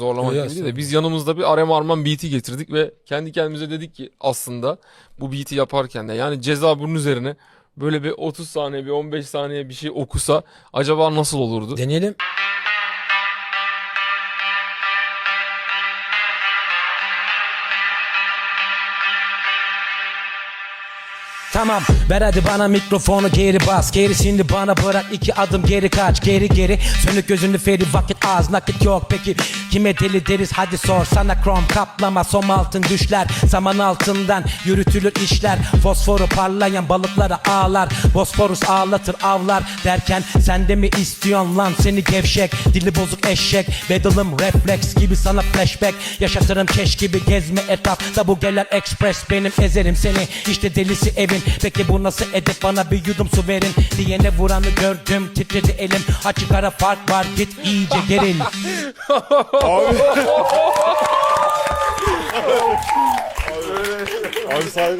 zorlamak Yok, gibi değil de biz yanımızda bir Arem Arman beat'i getirdik ve kendi kendimize dedik ki aslında bu beat'i yaparken de yani ceza bunun üzerine böyle bir 30 saniye bir 15 saniye bir şey okusa acaba nasıl olurdu? Deneyelim. Tamam ver hadi bana mikrofonu geri bas. Gerisini bana bırak iki adım geri kaç. Geri geri sönük gözünü feri vakit az nakit yok. Peki Kime deli deriz? Hadi sor sana. Krom kaplama som altın düşler. Saman altından yürütülür işler. Fosforu parlayan balıklara ağlar. Bosporus ağlatır avlar. Derken Sen de mi istiyorsun lan seni gevşek? Dili bozuk eşek Bedelım refleks gibi sana flashback. Yaşatırım keş gibi gezme etrafta Bu gelen express benim ezerim seni. İşte delisi evin Peki bu nasıl edep bana bir yudum su verin Diyene vuranı gördüm titredi elim. Açık ara fark var git iyice geril. Abi saygı